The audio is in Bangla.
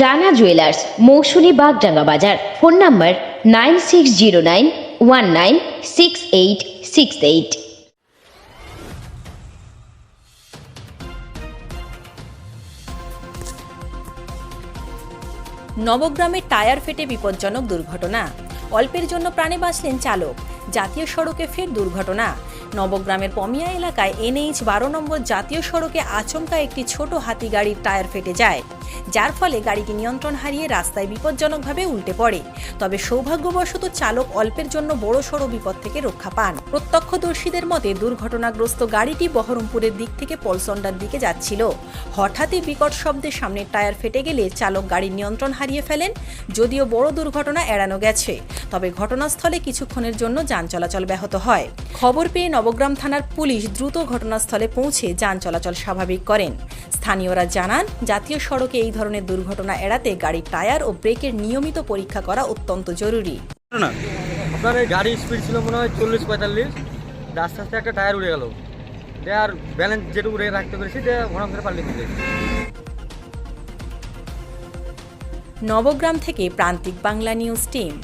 রানা জুয়েলার্স মৌসুমি বাগডাঙ্গা বাজার। Phone number nine six zero nine one nine six eight six eight. নবগ্রামে tyre ফেটে বিপজ্জনক দুর্ঘটনা। অল্পের জন্য প্রাণে বাঁচলেন চালক। জাতীয় সড়কে ফের দুর্ঘটনা। নবগ্রামের পমিয়া এলাকায় এনএইচ বারো নম্বর জাতীয় সড়কে আচমকা একটি ছোট হাতি গাড়ির টায়ার ফেটে যায়, যার ফলে গাড়িটি নিয়ন্ত্রণ হারিয়ে রাস্তায় বিপজ্জনকভাবে উল্টে পড়ে। তবে সৌভাগ্যবশত চালক অল্পের জন্য বড় সড় বিপদ থেকে রক্ষা পান। প্রত্যক্ষদর্শীদের মতে, দুর্ঘটনাগ্রস্ত গাড়িটি বহরমপুরের দিক থেকে পলসন্ডার দিকে যাচ্ছিল। হঠাৎই বিকট শব্দে সামনের টায়ার ফেটে গেলে চালক গাড়ির নিয়ন্ত্রণ হারিয়ে ফেলেন, যদিও বড় দুর্ঘটনা এড়ানো গেছে। তবে ঘটনাস্থলে কিছুক্ষণের জন্য যান চলাচল ব্যাহত হয়। খবর পেয়ে নবগ্রাম থানার পুলিশ দ্রুত ঘটনাস্থলে পৌঁছে যান চলাচল স্বাভাবিক করেন। স্থানীয়রা জানান জাতীয় সড়কে এই ধরনের দুর্ঘটনা এড়াতে গাড়ির টায়ার ও ব্রেকের নিয়মিত পরীক্ষা করা অত্যন্ত জরুরি। আপনার এই গাড়ির স্পিড ছিল মনে হয় চল্লিশ পঁয়তাল্লিশ আস্তে আস্তে একটা টায়ার উড়ে গেল। দিয়ে আর ব্যালেন্স যেটুকু উড়ে রাখতে পেরেছি দিয়ে ঘোড়া ধরে পাল্টে দিয়েছি নবগ্রাম থেকে প্রান্তিক বাংলা নিউজ টিম।